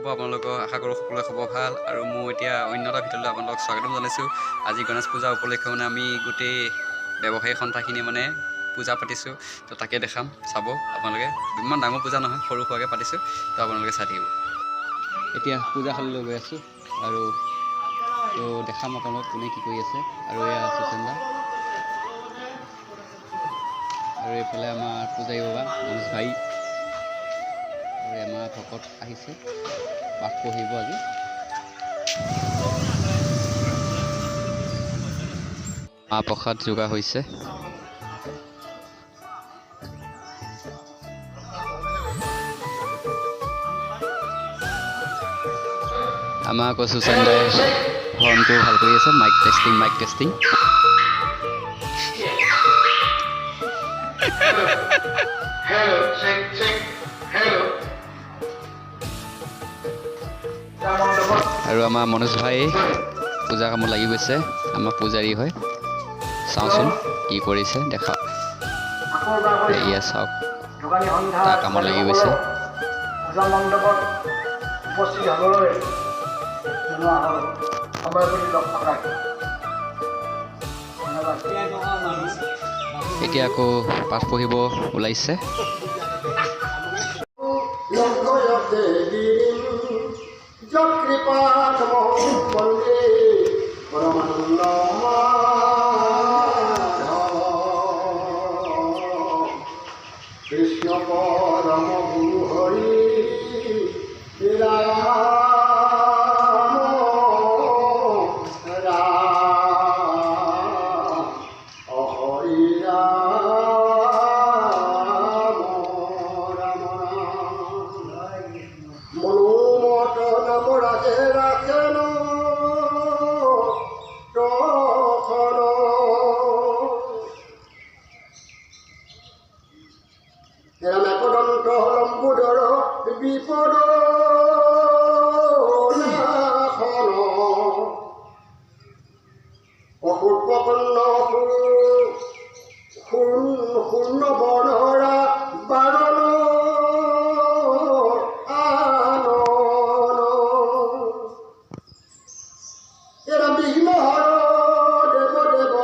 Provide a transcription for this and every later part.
খবৰ আপোনালোকৰ আশা কৰোঁ সকলোৰে খবৰ ভাল। আৰু মোৰ এতিয়া অন্য এটা ভিতৰলৈ আপোনালোকক স্বাগতম জনাইছোঁ। আজি গণেশ পূজা উপলক্ষে মানে আমি গোটেই ব্যৱসায়ী সন্থাখিনি মানে পূজা পাতিছোঁ। তো তাকে দেখাম চাব আপোনালোকে। ইমান ডাঙৰ পূজা নহয় সৰু সুৰাকৈ পাতিছোঁ। তো আপোনালোকে চাই থাকিব। এতিয়া পূজাশালীলৈ গৈ আছোঁ। আৰু তো দেখাম আপোনালোকক কোনে কি কৰি আছে। আৰু এয়া সুচেন্দা। আৰু এইফালে আমাৰ পূজাৰী বাবা মনোজ ভাই। ভকত আহিছে পাঠ পঢ়িব আজি মাহ প্ৰসাদ যোগাৰ হৈছে আমাৰ আকৌ সুচেন্দাই হৰ্ণটো ভালো কৰি আছে mic testing mic testing. Hello. আৰু আমাৰ মনোজ ভাই পূজা কামত লাগি গৈছে। আমাৰ পূজাৰী হয় চাওঁচোন কি কৰিছে দেখা এয়া চাওক তাৰ কামত লাগি গৈছে। এতিয়া আকৌ পাঠ পঢ়িব ওলাইছে। কৃষ্ণ পরম গুরু হরি পূর্ণ বনরা বারণ এরা বিঘ্ন হর দেব দেব।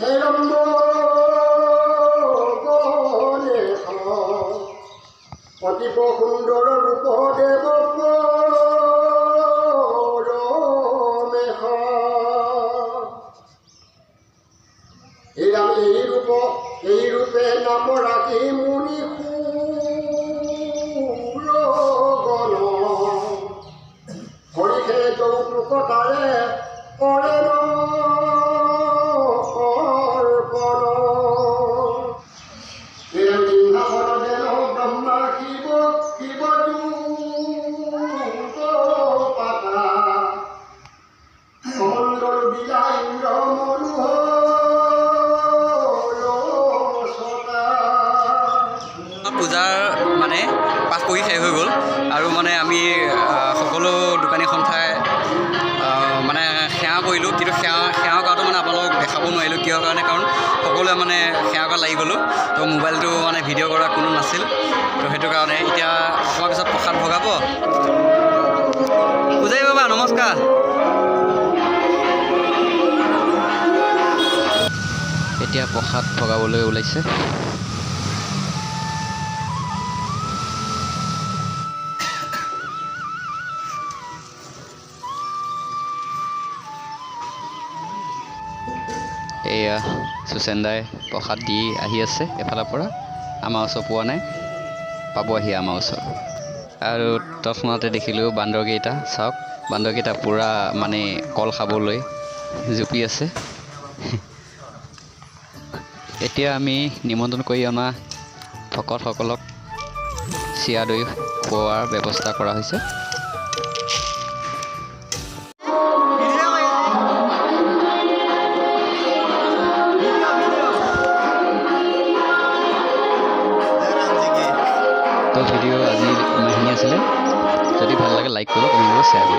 হেরম্ব অতীব সুন্দর রূপ দেৱ এই ৰূপ এই ৰূপে নাম ৰাখি মুনি সুৰগণ পূজাৰ মানে পাঠ পঢ়ি শেষ হৈ গ'ল। আৰু মানে আমি সকলো দোকানী সন্থাই মানে সেৱা কৰিলোঁ। কিন্তু সেৱা সেৱা কৰাটো মানে আপোনালোকক দেখাব নোৱাৰিলোঁ। কিহৰ কাৰণে? কাৰণ সকলোৱে মানে সেৱা কৰা লাগি গ'লোঁ। তো মোবাইলটো মানে ভিডিঅ' কৰা কোনো নাছিল। তো সেইটো কাৰণে এতিয়া অকণমান পিছত প্ৰসাদ ভগাব। পূজাৰী বাবা নমস্কাৰ। এতিয়া প্ৰসাদ ভগাবলৈ ওলাইছে। এয়া সুচেন্দাই প্ৰসাদ দি আহি আছে এফালৰ পৰা। আমাৰ ওচৰ পোৱা নাই। পাবহি আমাৰ ওচৰ। আৰু তৎক্ষণাতে দেখিলোঁ বান্দৰকেইটা চাওক বান্দৰকেইটা পূৰা মানে কল খাবলৈ জুপি আছে। এতিয়া আমি নিমন্ত্ৰণ কৰি অনা ভকতসকলক চিৰা দৈ খোৱাৰ ব্যৱস্থা কৰা হৈছে। ভিডিঅ' আজি ইমানখিনি আছিলে। যদি ভাল লাগে লাইক কৰিব কমেণ্ট কৰিব শ্বেয়াৰ কৰিব